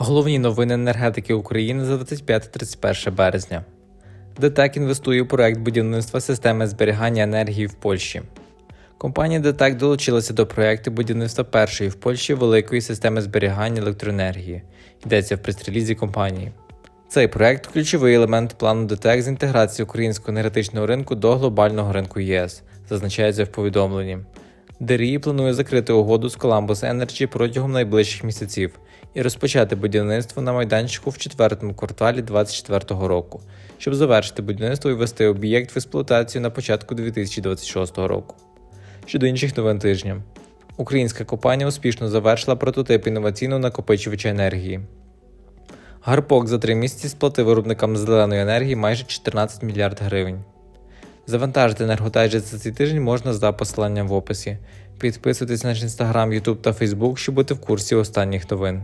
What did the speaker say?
Головні новини енергетики України за 25-31 березня. ДТЕК інвестує у проект будівництва системи зберігання енергії в Польщі. Компанія ДТЕК долучилася до проекту будівництва першої в Польщі великої системи зберігання електроенергії. Йдеться в прес-релізі компанії. Цей проект ключовий елемент плану ДТЕК з інтеграції українського енергетичного ринку до глобального ринку ЄС, зазначається в повідомленні. ДРІ планує закрити угоду з Columbus Energy протягом найближчих місяців і розпочати будівництво на майданчику в четвертому кварталі 2024 року, щоб завершити будівництво і ввести об'єкт в експлуатацію на початку 2026 року. Щодо інших новин тижня, українська компанія успішно завершила прототип інноваційного накопичувача енергії. Гарпок за три місяці сплатив виробникам зеленої енергії майже 14 мільярд гривень. Завантажити енерготайджет за цей тиждень можна за посиланням в описі. Підписуйтесь на наш інстаграм, Ютуб та Фейсбук, щоб бути в курсі останніх новин.